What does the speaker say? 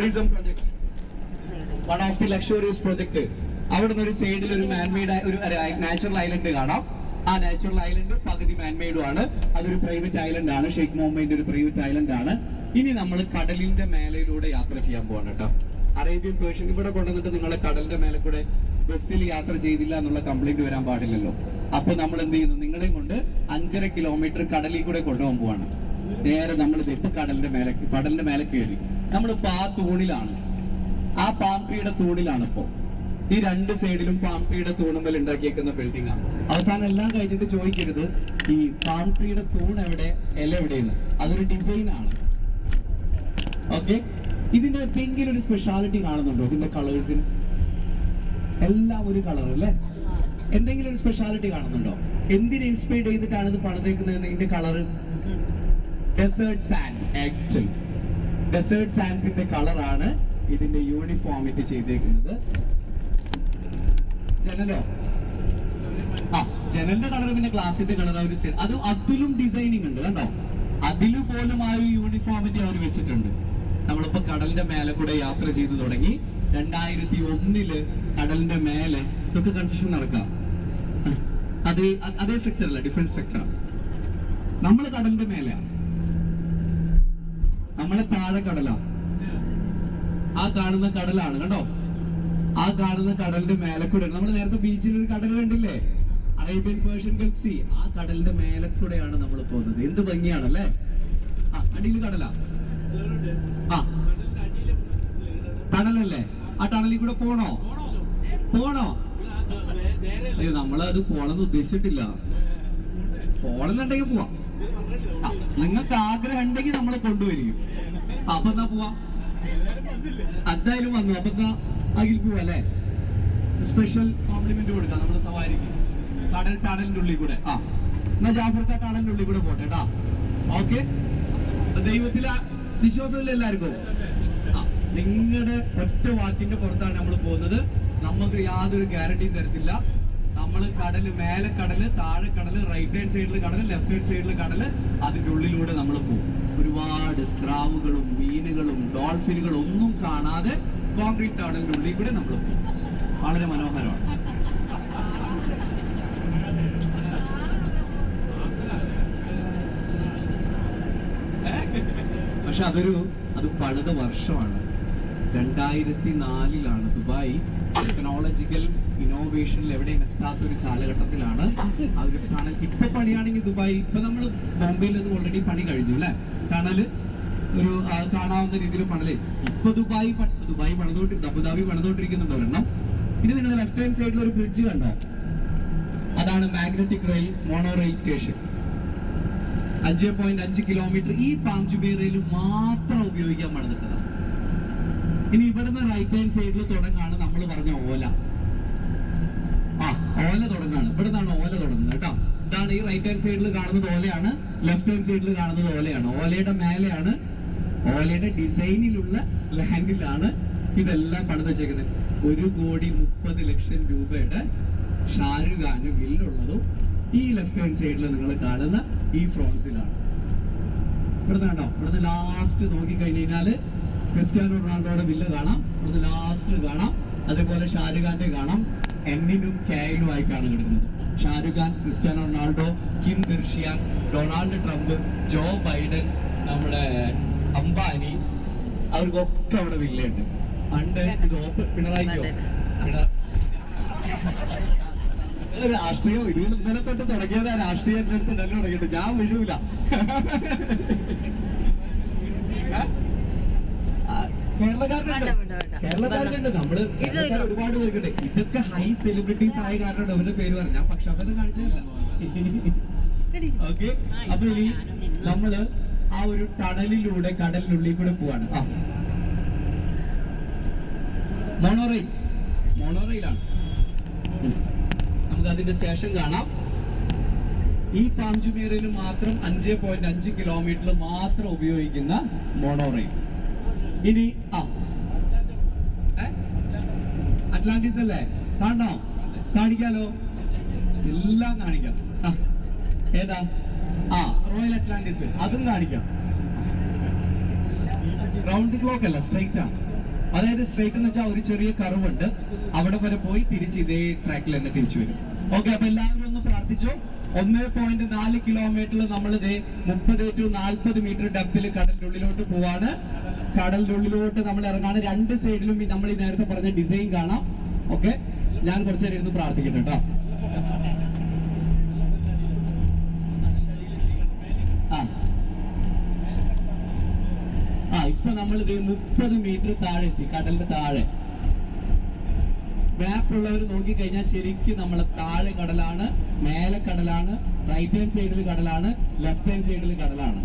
Tourism project one of the luxurious project അവിടെ നിന്ന് ഒരു സൈഡിൽ ഒരു മാൻമെയ്ഡ് ഒരു നാച്ചുറൽ ഐലൻഡ് കാണാം. ആ നാച്ചുറൽ ഐലൻഡ് പകുതി മാൻമെയ്ഡും ആണ്. അതൊരു പ്രൈവറ്റ് ഐലൻഡ് ആണ്. ഷെയ്ഖ് മുഹമ്മദിന്റെ ഒരു പ്രൈവറ്റ് ഐലൻഡ് ആണ്. ഇനി നമ്മൾ കടലിന്റെ മേലയിലൂടെ യാത്ര ചെയ്യാൻ പോവാണ് കേട്ടോ. അറേബ്യൻ പേർഷ്യൻ ഇവിടെ കൊണ്ടുവന്നിട്ട് നിങ്ങളെ കടലിന്റെ മേലെ കൂടെ ബസ്സിൽ യാത്ര ചെയ്തില്ല എന്നുള്ള കംപ്ലൈന്റ് വരാൻ പാടില്ലല്ലോ. അപ്പൊ നമ്മൾ എന്ത് ചെയ്യുന്നു? നിങ്ങളെയും കൊണ്ട് അഞ്ചര കിലോമീറ്റർ കടലിൽ കൂടെ കൊണ്ടുപോകാൻ പോവാണ്. നേരെ നമ്മൾ ഇപ്പൊ കടലിന്റെ മേലെ കടലിന്റെ മേലെ കയറി. നമ്മളിപ്പോ ആ തൂണിലാണ്. ആ പാമ്പിയുടെ തൂണിലാണ് ഇപ്പോ ഈ രണ്ട് സൈഡിലും പാമ്പിയുടെ തൂണുമ്പൽ ഉണ്ടാക്കിയേക്കുന്ന ബിൽഡിംഗ് ആണ് അവസാനം എല്ലാം കഴിഞ്ഞിട്ട് ചോദിക്കരുത് ഈ പാമ്പിയുടെ തൂൺ എവിടെ? ഇല എവിടെയെന്ന്. അതൊരു ഡിസൈൻ ആണ്. ഓക്കെ ഇതിന്റെ എന്തെങ്കിലും ഒരു സ്പെഷ്യാലിറ്റി കാണുന്നുണ്ടോ? ഇതിന്റെ കളേഴ്സിന് എല്ലാം ഒരു കളർ അല്ലേ? എന്തെങ്കിലും ഒരു സ്പെഷ്യാലിറ്റി കാണുന്നുണ്ടോ? എന്തിനെ ഇൻസ്പയർ ചെയ്തിട്ടാണ് ഇത് പണിതേക്കുന്നത് ഇതിന്റെ colour desert sand actually desert സാൻസിന്റെ കളറാണ് ഇതിന്റെ യൂണിഫോമിറ്റി ചെയ്തേക്കുന്നത്. ജനലോ? ആ ജനലിന്റെ കളർ പിന്നെ ഗ്ലാസിന്റെ കളർ അവർ അത് അതിലും ഡിസൈനിങ് ഉണ്ട് കണ്ടോ? അതിലും പോലും ആ ഒരു യൂണിഫോമിറ്റി അവർ വെച്ചിട്ടുണ്ട്. നമ്മളിപ്പോ കടലിന്റെ മേലെ കൂടെ യാത്ര ചെയ്തു തുടങ്ങി. രണ്ടായിരത്തി ഒന്നിൽ കടലിന്റെ മേലെ ഇതൊക്കെ കൺസ്ട്രക്ഷൻ നടക്കാം. അത് അതേ സ്ട്രക്ചർ അല്ല ഡിഫറെന്റ് സ്ട്രക്ചർ നമ്മൾ കടലിന്റെ മേലെയാണ് നമ്മളെ താഴെ കടലാ. ആ കാണുന്ന കടലാണ് കണ്ടോ? ആ കാണുന്ന കടലിന്റെ മേലെ കൂടെയാണ് നമ്മൾ നേരത്തെ ബീച്ചിൽ ഒരു കടൽ കണ്ടില്ലേ? അറേബ്യൻ പേർഷ്യൻ ഗൾഫ് ആ കടലിന്റെ മേലെ കൂടെയാണ് നമ്മൾ പോകുന്നത്. എന്ത് ഭംഗിയാണല്ലേ? ആ അടിയിൽ കടലാ. ആ. ടണലല്ലേ? ആ ടണലിൽ കൂടെ പോണോ? പോണോ? അയ്യോ നമ്മളത് പോണെന്ന് ഉദ്ദേശിച്ചിട്ടില്ല. പോണെന്നുണ്ടെങ്കിൽ പോവാം. നിങ്ങൾക്ക് ആഗ്രഹം ഉണ്ടെങ്കിൽ നമ്മൾ കൊണ്ടുവരികയും. അപ്പൊ എന്നാ പോവാ? എന്തായാലും വന്നു. അപ്പൊ എന്നാ അഖിൽ പോവാ അല്ലേ? സ്പെഷ്യൽ കോംപ്ലിമെന്റ് കൊടുക്കാം നമ്മുടെ സവാരിക്ക്. കടൽ ടണലിന്റെ ഉള്ളിൽ കൂടെ. ആ എന്നാ ജാഫർക്ക ടണലിന്റെ ഉള്ളിൽ കൂടെ പോട്ടെ കേട്ടാ ഓക്കെ? ദൈവത്തിലെ വിശ്വാസമില്ല എല്ലാവർക്കും? നിങ്ങളുടെ ഒറ്റ വാക്കിന്റെ പുറത്താണ് നമ്മൾ പോകുന്നത്. നമുക്ക് യാതൊരു ഗ്യാരണ്ടിയും തരത്തില്ല. നമ്മൾ കടൽ മേലെ കടൽ താഴെ കടൽ റൈറ്റ് ഹാൻഡ് സൈഡിൽ കടൽ ലെഫ്റ്റ് ഹാൻഡ് സൈഡിൽ കടൽ അതിന്റെ ഉള്ളിലൂടെ നമ്മൾ പോകും ഒരുപാട് സ്രാവുകളും മീനുകളും ഡോൾഫിനുകളും ഒന്നും കാണാതെ കോൺക്രീറ്റ് ടണലിന്റെ ഉള്ളിൽ കൂടെ നമ്മൾ പോകും വളരെ മനോഹരമാണ്. പക്ഷെ അതൊരു അത് പണിത വർഷമാണ്. രണ്ടായിരത്തി നാലിലാണ് ദുബായ് ടെക്നോളജിക്കൽ ഇന്നോവേഷനിൽ എവിടെയും എത്താത്ത ഒരു കാലഘട്ടത്തിലാണ്. അവർ ടണൽ ഇപ്പൊ പണിയാണെങ്കിൽ ദുബായ് ഇപ്പൊ നമ്മൾ ബോംബെയിൽ അത് ഓൾറെഡി പണി കഴിഞ്ഞു അല്ലെ? ടണൽ ഒരു കാണാവുന്ന രീതിയിൽ പണൽ. ഇപ്പൊ ദുബായ് ദുബായ് പണിതോട്ട് അബുദാബി പണിതോണ്ടിരിക്കുന്നുണ്ട് ഒരെണ്ണം. ഇനി നിങ്ങൾ ലെഫ്റ്റ് ഹാൻഡ് സൈഡിൽ ഒരു ബ്രിഡ്ജ് കണ്ടോ. അതാണ് magnetic rail mono rail station അഞ്ച് പോയിന്റ് അഞ്ച് കിലോമീറ്റർ ഈ പാംചുബേറയിൽ മാത്രം ഉപയോഗിക്കാൻ പണിതിട്ടതാണ് ഇനി ഇവിടുന്ന് റൈറ്റ് ഹാൻഡ് സൈഡിൽ തുടങ്ങാണ് നമ്മൾ പറഞ്ഞ ഓല. ആ ഓല തുടങ്ങാണ്. ഇവിടുന്നാണ് ഓല തുടങ്ങുന്നത് കേട്ടോ. ഇതാണ് ഈ റൈറ്റ് ഹാൻഡ് സൈഡിൽ കാണുന്നത് ഓലയാണ്. ലെഫ്റ്റ് ഹാൻഡ് സൈഡിൽ കാണുന്നത് ഓലയാണ്. ഓലയുടെ മേലെയാണ് ഓലയുടെ ഡിസൈനിലുള്ള ലാൻഡിലാണ് ഇതെല്ലാം പണിത് വെച്ചേക്കുന്നത്. ഒരു കോടി മുപ്പത് ലക്ഷം രൂപയുടെ ഷാരൂഖ് ഖാന് ബില്ലുള്ളതും ഈ ലെഫ്റ്റ് ഹാൻഡ് സൈഡിൽ നിങ്ങൾ കാണുന്ന ഈ ഫ്രോൺസിലാണ് ഇവിടുന്ന് കണ്ടോ ഇവിടുന്ന് ലാസ്റ്റ് നോക്കി കഴിഞ്ഞാൽ ക്രിസ്ത്യാനോ റൊണാൾഡോയുടെ വില്ല കാണാം. അത് ലാസ്റ്റിൽ കാണാം. അതേപോലെ ഷാരുഖാന്റെ ഖാന്റെ കാണാം. എന്നിനും ആയി ആയിട്ടാണ് കിടക്കുന്നത്. Shahrukh Khan Khan Cristiano Ronaldo Kim ദർഷ്യ Donald Trump Joe Biden നമ്മുടെ അംബാനി അവർക്കൊക്കെ അവിടെ വില്ലയുണ്ട് പണ്ട് ഇത് ഓപ്പൺ പിണറായി രാഷ്ട്രീയം ഇരുപത് ഇന്നലെ തൊട്ട് തുടങ്ങിയതാ രാഷ്ട്രീയത്തിന്റെ നല്ല തുടങ്ങിയിട്ട് ഞാൻ? ആ, കേരളക്കാരുണ്ട്. നമ്മൾ ഒരുപാട് പേർക്കുണ്ട് ഇതൊക്കെ ഹൈ സെലിബ്രിറ്റീസ് ആയ കാരണം അവരുടെ പേര് പറഞ്ഞു. പക്ഷെ പക്ഷപാതം കാണിച്ചതല്ല ഓക്കെ അപ്പൊ ഇനി നമ്മൾ ആ ഒരു ടണലിലൂടെ കടലിനുള്ളിൽ കൂടെ പോവാണ്. മോണോറെയിൽ. മോണോറെയിലാണ്. നമുക്ക് അതിന്റെ സ്റ്റേഷൻ കാണാം. ഈ പാഞ്ചുമേറയിൽ മാത്രം അഞ്ച് പോയിന്റ് അഞ്ച് കിലോമീറ്റർ മാത്രം ഉപയോഗിക്കുന്ന മോണോറെയിൽ. ഇനി ആ? അറ്റ്ലാന്റിസ് അല്ലേ? കാണണോ? കാണിക്കാലോ? എല്ലാം കാണിക്കാം. ആ. ഏതാ? ആ റോയൽ അറ്റ്ലാന്റിസ് അതും കാണിക്കാം. റൗണ്ട് ക്ലോക്ക് അല്ല സ്ട്രൈറ്റ് ആണ്. അതായത് സ്ട്രൈറ്റ് എന്ന് വെച്ചാൽ ഒരു ചെറിയ കർവ് ഉണ്ട്. അവിടെ വരെ പോയി തിരിച്ച് ഇതേ ട്രാക്കിൽ തന്നെ തിരിച്ചു വരും. ഓക്കെ അപ്പൊ എല്ലാവരും ഒന്ന് പ്രാർത്ഥിച്ചോ. ഒന്ന് പോയിന്റ് നാല് കിലോമീറ്ററിൽ നമ്മൾ ഇതേ മുപ്പത് ടു നാൽപ്പത് മീറ്റർ ഡെപ്തിൽ കടലിന്റെ ഉള്ളിലോട്ട് പോവാണ്. കടലിന്റെ ഉള്ളിലോട്ട് നമ്മൾ ഇറങ്ങാണ്. രണ്ട് സൈഡിലും നമ്മൾ ഈ നേരത്തെ പറഞ്ഞ ഡിസൈൻ കാണാം. ഓക്കെ ഞാൻ കുറച്ചു നേരം ഇരുന്ന് പ്രാർത്ഥിക്കട്ടെ കേട്ടോ ആ. ഇപ്പൊ നമ്മൾ ഇത് മുപ്പത് മീറ്റർ താഴെ എത്തി കടലിന്റെ താഴെ. മാപ്പ് ഉള്ളവർ നോക്കി കഴിഞ്ഞാൽ ശരിക്കും നമ്മൾ താഴെ കടലാണ് മേലെ കടലാണ് റൈറ്റ് ഹാൻഡ് സൈഡിൽ കടലാണ് ലെഫ്റ്റ് ഹാൻഡ് സൈഡിൽ കടലാണ്.